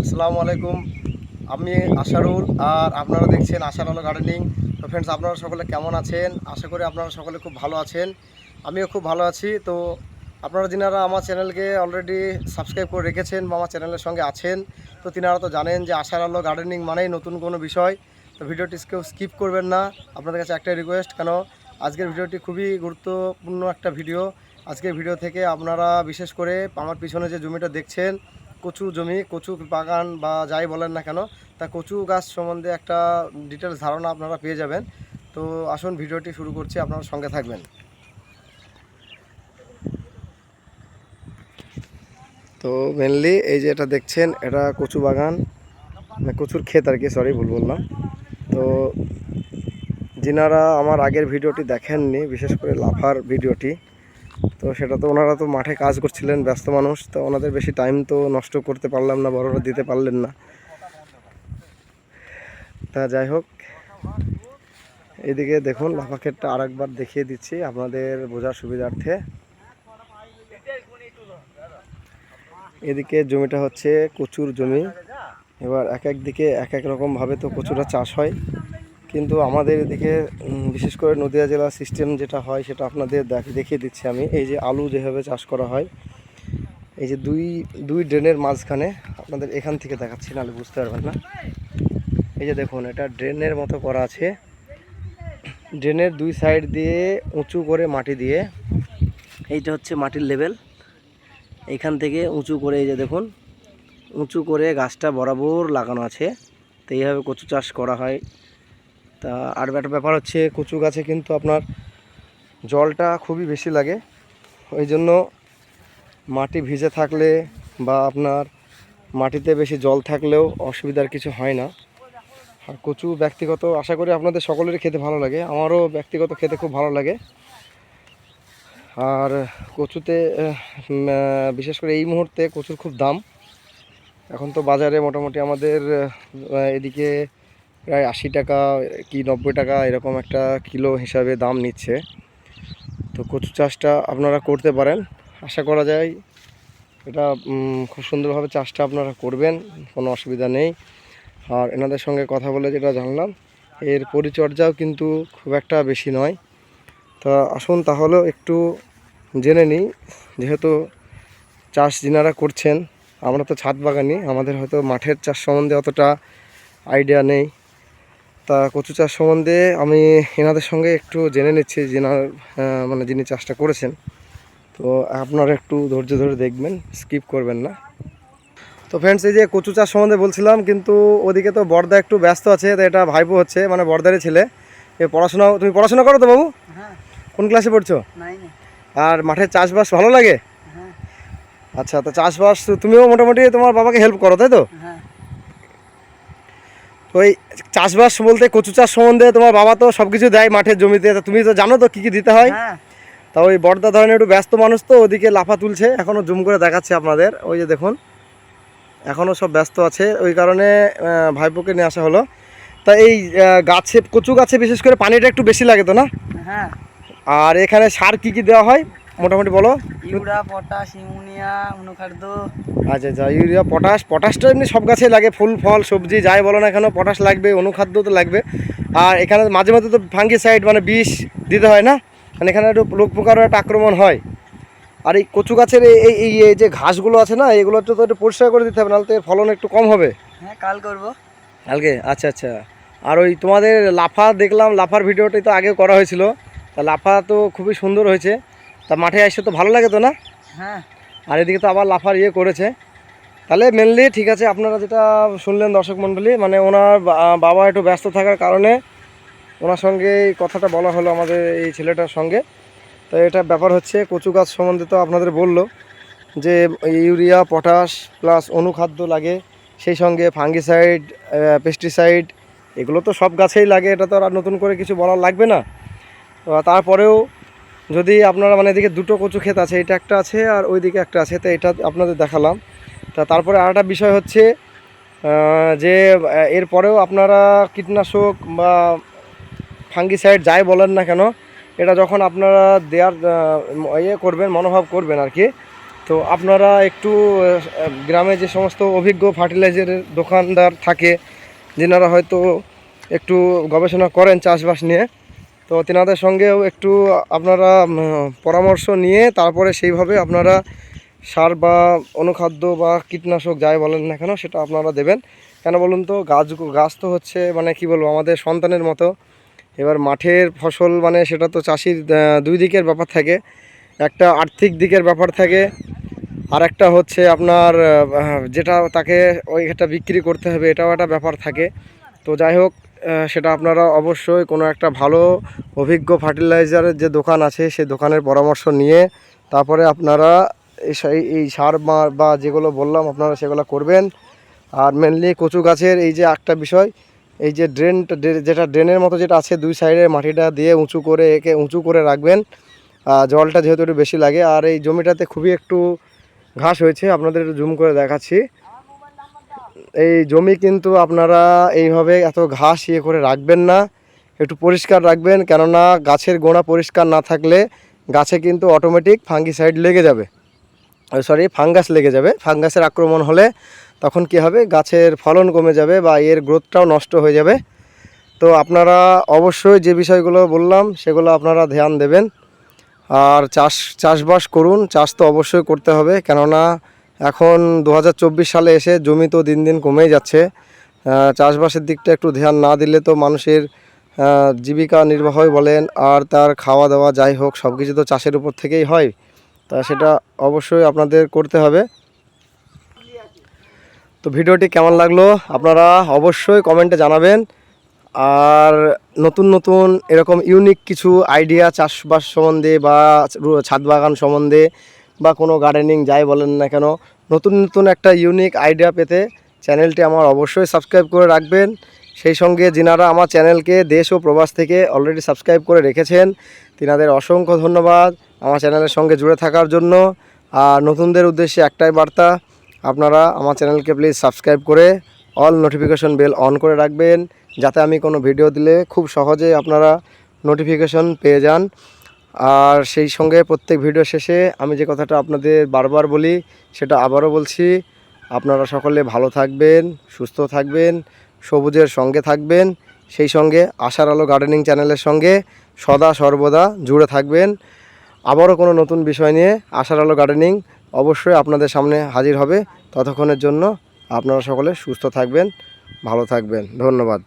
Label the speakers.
Speaker 1: আসসালামু আলাইকুম। আমি আশারুল আর আপনারা দেখছেন আশার আলো গার্ডেনিং। তো ফ্রেন্ডস আপনারা সকলে কেমন আছেন? আশা করি আপনারা সকলে খুব ভালো আছেন। আমিও খুব ভালো আছি। তো আপনারা যিনারা আমার চ্যানেলকে অলরেডি সাবস্ক্রাইব করে রেখেছেন বা আমার চ্যানেলের সঙ্গে আছেন, তো তিনারা তো জানেন যে আশার আলো গার্ডেনিং মানেই নতুন কোনো বিষয়। তো ভিডিওটি কেউ স্কিপ করবেন না। আপনাদের কাছে একটা রিকোয়েস্ট কেন? আজকের ভিডিওটি খুবই গুরুত্বপূর্ণ একটা ভিডিও আজকের ভিডিও থেকে আপনারা বিশেষ করে আমার পিছনে যে জমিটা দেখছেন কচু জমি, কচু বাগান বা যাই বলেন না কেন, তা কচু গাছ সম্বন্ধে একটা ডিটেলস ধারণা আপনারা পেয়ে যাবেন। তো আসুন ভিডিওটি শুরু করছি, আপনারা সঙ্গে থাকবেন। তো মেনলি এই যে এটা দেখছেন, এটা কচু বাগান মানে কচুর ক্ষেত আর কি সরি ভুল বললাম। তো যিনারা আমার আগের ভিডিওটি দেখেননি, বিশেষ করে লাফার ভিডিওটি তো সেটা তো ওনারা তো মাঠে কাজ করছিলেন, ব্যস্ত মানুষ, তো ওনাদের বেশি টাইম তো নষ্ট করতে পারলাম না, বড়রা দিতে পারলেন না। তা যাই হোক, এদিকে দেখুন লাফা ক্ষেতটা আরেকবার দেখিয়ে দিচ্ছি আপনাদের বোঝার সুবিধার্থে। এদিকে জমিটা হচ্ছে কচুর জমি, এবার এক এক দিকে এক এক রকমভাবে তো কচুরা চাষ হয়। কিন্তু আমাদের এদিকে বিশেষ করে নদিয়া জেলার সিস্টেম যেটা হয় সেটা আপনাদের দেখ- দেখিয়ে দিচ্ছি আমি। এই যে আলু যেভাবে চাষ করা হয়, এই যে দুই দুই ড্রেনের মাঝখানে আপনাদের এখান থেকে দেখাচ্ছি, নাহলে বুঝতে পারবেন না। এই যে দেখুন, এটা ড্রেনের মতো করা আছে। ড্রেনের দুই সাইড দিয়ে উঁচু করে মাটি দিয়ে, এইটা হচ্ছে মাটির লেভেল এইখান থেকে উঁচু করে, এই যে দেখুন, উঁচু করে গাছটা বরাবর লাগানো আছে। তো এইভাবে কচু চাষ করা হয়। তা আর একটা ব্যাপার হচ্ছে, কচু গাছে কিন্তু আপনার জলটা খুবই বেশি লাগে। ওই জন্য মাটি ভিজে থাকলে বা আপনার মাটিতে বেশি জল থাকলেও অসুবিধার কিছু হয় না। আর কচু ব্যক্তিগত, আশা করি আপনাদের সকলেরই খেতে ভালো লাগে। আমারও ব্যক্তিগত খেতে খুব ভালো লাগে। আর কচুতে বিশেষ করে এই মুহূর্তে কচুর খুব দাম। এখন তো বাজারে মোটামুটি আমাদের এদিকে প্রায় আশি টাকা কি নব্বই টাকা এরকম একটা কিলো হিসাবে দাম নিচ্ছে। তো কচু চাষটা আপনারা করতে পারেন। আশা করা যায় এটা খুব সুন্দরভাবে চাষটা আপনারা করবেন, কোনো অসুবিধা নেই। আর এনাদের সঙ্গে কথা বলে যেটা জানলাম, এর পরিচর্যাও কিন্তু খুব একটা বেশি নয়। তা আসুন তাহলেও একটু জেনে নিই, যেহেতু চাষ যিনারা করছেন, আমরা তো ছাদ বাগানি আমাদের হয়তো মাঠের চাষ সম্বন্ধে অতটা আইডিয়া নেই। তা কচু চাষ সম্বন্ধে আমি এনাদের সঙ্গে একটু জেনে নিচ্ছি যেনার মানে যিনি চাষটা করেছেন। তো আপনারা একটু ধৈর্য ধরে দেখবেন স্কিপ করবেন না। তো ফ্রেন্ডস এই যে কচু চাষ সম্বন্ধে বলছিলাম কিন্তু ওদিকে তো বর্দা একটু ব্যস্ত আছে তো এটা ভাইপো হচ্ছে মানে বর্দারই ছেলে। এ পড়াশোনা তুমি পড়াশোনা করো তো বাবু?
Speaker 2: হ্যাঁ।
Speaker 1: কোন ক্লাসে পড়ছো? আর মাঠে চাষবাস ভালো লাগে?
Speaker 2: হ্যাঁ।
Speaker 1: আচ্ছা তো চাষবাস তুমিও মোটামুটি তোমার বাবাকে হেল্প করো তাই তো? তো এই চাষবাস বলতে কচু চাষ সম্বন্ধে তোমার বাবা তো সব কিছু দেয় মাঠের জমিতে। তা তুমি তো জানো তো কী কী দিতে হয়?
Speaker 2: হ্যাঁ।
Speaker 1: তা ওই বর্দা ধরনের একটু ব্যস্ত মানুষ তো ওদিকে লাফা তুলছে এখনও জুম করে দেখাচ্ছে আপনাদের। ওই যে দেখুন এখনও সব ব্যস্ত আছে। ওই কারণে ভাইপোকে নিয়ে আসা হলো। তা এই গাছে কচু গাছে বিশেষ করে পানিটা একটু বেশি লাগে তো না?
Speaker 2: হ্যাঁ।
Speaker 1: আর এখানে সার কি কি দেওয়া হয়? মোটামুটি বলো?
Speaker 2: ইউরিয়া পটাশ ইউনিয়া অনুখাদ্য।
Speaker 1: আচ্ছা আচ্ছা ইউরিয়া পটাশ পটাশটা এমনি সব গাছে লাগে ফুল ফল সবজি যাই বলো না কেন পটাশ লাগবে অনুখাদ্য তো লাগবে। আর এখানে মাঝে মাঝে তো ফাঙ্গিসাইড মানে বিষ দিতে হয় না? মানে এখানে একটু রোগ পোকারও একটা আক্রমণ হয়। আর এই কচু গাছের এই এই- যে ঘাসগুলো আছে না এগুলো তো তো একটু পরিষ্কার করে দিতে হবে নাহলে তো এর ফলন একটু কম হবে।
Speaker 2: হ্যাঁ কাল করব।
Speaker 1: কালকে? আচ্ছা আচ্ছা। আর ওই তোমাদের লাফা দেখলাম লাফার ভিডিওটি তো আগে করা হয়েছিল। তা লাফা তো খুবই সুন্দর হয়েছে। তা মাঠে এসে তো ভালো লাগে তো না?
Speaker 2: হ্যাঁ।
Speaker 1: আর এদিকে তো আবার লাফার ইয়ে করেছে। তাহলে মেনলি ঠিক আছে আপনারা যেটা শুনলেন দর্শক মণ্ডলী মানে ওনার বাবা একটু ব্যস্ত থাকার কারণে ওনার সঙ্গে এই কথাটা বলা হলো আমাদের এই ছেলেটার সঙ্গে। তো এটা ব্যাপার হচ্ছে কচু গাছ সম্বন্ধে তো আপনাদের বলল যে ইউরিয়া পটাশ প্লাস অনুখাদ্য লাগে সেই সঙ্গে ফাঙ্গিসাইড পেস্টিসাইড এগুলো তো সব গাছেই লাগে এটা তো আর নতুন করে কিছু বলার লাগবে না। তারপরেও যদি আপনারা মানে এদিকে দুটো কচু ক্ষেত আছে, এটা একটা আছে আর ওইদিকে একটা আছে, তো এটা আপনাদের দেখালাম। তা তারপরে আরেকটা বিষয় হচ্ছে যে এরপরেও আপনারা কীটনাশক বা ফাঙ্গিসাইড যাই বলেন না কেন, এটা যখন আপনারা দেওয়ার ইয়ে করবেন, মনোভাব করবেন আর কি, তো আপনারা একটু গ্রামে যে সমস্ত অভিজ্ঞ ফার্টিলাইজারের দোকানদার থাকে, যেনারা হয়তো একটু গবেষণা করেন চাষবাস নিয়ে তো তেনাদের সঙ্গেও একটু আপনারা পরামর্শ নিয়ে তারপরে সেইভাবে আপনারা সার বা অনুখাদ্য বা কীটনাশক যাই বলেন না কেন সেটা আপনারা দেবেন। কেন বলুন তো, গাছ গাছ তো হচ্ছে মানে কি বলব, আমাদের সন্তানের মতো। এবার মাঠের ফসল মানে সেটা তো চাষির দুই দিকের ব্যাপার থাকে, একটা আর্থিক দিকের ব্যাপার থাকে আর একটা হচ্ছে আপনার যেটা তাকে ওইটা বিক্রি করতে হবে এটাও একটা ব্যাপার থাকে। তো যাই হোক সেটা আপনারা অবশ্যই কোনো একটা ভালো, অভিজ্ঞ ফার্টিলাইজারের যে দোকান আছে সেই দোকানের পরামর্শ নিয়ে তারপরে আপনারা এই সার বা- যেগুলো বললাম আপনারা সেগুলো করবেন। আর মেনলি কচু গাছের এই যে একটা বিষয়, এই যে ড্রেনটা ড্রে- যেটা ড্রেনের মতো যেটা আছে, দুই সাইডে মাটিটা দিয়ে উঁচু করে একে, উঁচু করে রাখবেন। জলটা যেহেতু একটু বেশি লাগে, আর এই জমিটাতে খুবই একটু ঘাস হয়েছে, আপনাদের জুম করে দেখাচ্ছি। এই জমি কিন্তু আপনারা এইভাবে এত ঘাস ইয়ে করে রাখবেন না, একটু পরিষ্কার রাখবেন, কেননা গাছের গোড়া পরিষ্কার না থাকলে গাছে কিন্তু অটোমেটিক ফাঙ্গিসাইড লেগে যাবে। সরি ফাঙ্গাস লেগে যাবে। ফাঙ্গাসের আক্রমণ হলে তখন কি হবে? গাছের ফলন কমে যাবে বা এর গ্রোথটাও নষ্ট হয়ে যাবে। তো আপনারা অবশ্যই যে বিষয়গুলো বললাম, সেগুলো আপনারা ধ্যান দেবেন। আর চাষ, চাষবাস করুন, চাষ তো অবশ্যই করতে হবে, কেননা এখন দু হাজার চব্বিশ সালে এসে জমি তো দিন দিন কমেই যাচ্ছে। চাষবাসের দিকটা একটু ধ্যান না দিলে তো মানুষের জীবিকা নির্বাহই বলেন আর তার খাওয়া দাওয়া যাই হোক সব কিছু তো চাষের উপর থেকেই হয়। তা সেটা অবশ্যই আপনাদের করতে হবে। তো ভিডিওটি কেমন লাগল আপনারা অবশ্যই কমেন্টে জানাবেন। আর নতুন নতুন এরকম ইউনিক কিছু আইডিয়া চাষবাস সম্বন্ধে বা ছাদ বাগান সম্বন্ধে বা কোনো গার্ডেনিং যাই বলেন না কেন, নতুন নতুন একটা ইউনিক আইডিয়া পেতে চ্যানেলটি আমার অবশ্যই সাবস্ক্রাইব করে রাখবেন। সেই সঙ্গে যিনারা আমার চ্যানেলকে দেশ ও প্রবাস থেকে অলরেডি সাবস্ক্রাইব করে রেখেছেন, তিনাদের অসংখ্য ধন্যবাদ আমার চ্যানেলের সঙ্গে জুড়ে থাকার জন্য। আর নতুনদের উদ্দেশ্যে একটাই বার্তা, আপনারা আমার চ্যানেলকে প্লিজ সাবস্ক্রাইব করে অল নোটিফিকেশন বেল অন করে রাখবেন, যাতে আমি কোনো ভিডিও দিলে খুব সহজে আপনারা নোটিফিকেশন পেয়ে যান। আর সেই সঙ্গে প্রত্যেক ভিডিও শেষে আমি যে কথাটা আপনাদের বারবার বলি, সেটা আবারও বলছি, আপনারা সকলে ভালো থাকবেন, সুস্থ থাকবেন, সবুজের সঙ্গে থাকবেন, সেই সঙ্গে আশার আলো গার্ডেনিং চ্যানেলের সঙ্গে সদা সর্বদা জুড়ে থাকবেন। আবারও কোনো নতুন বিষয় নিয়ে আশার আলো গার্ডেনিং অবশ্যই আপনাদের সামনে হাজির হবে। ততক্ষণের জন্য আপনারা সকলে সুস্থ থাকবেন, ভালো থাকবেন। ধন্যবাদ।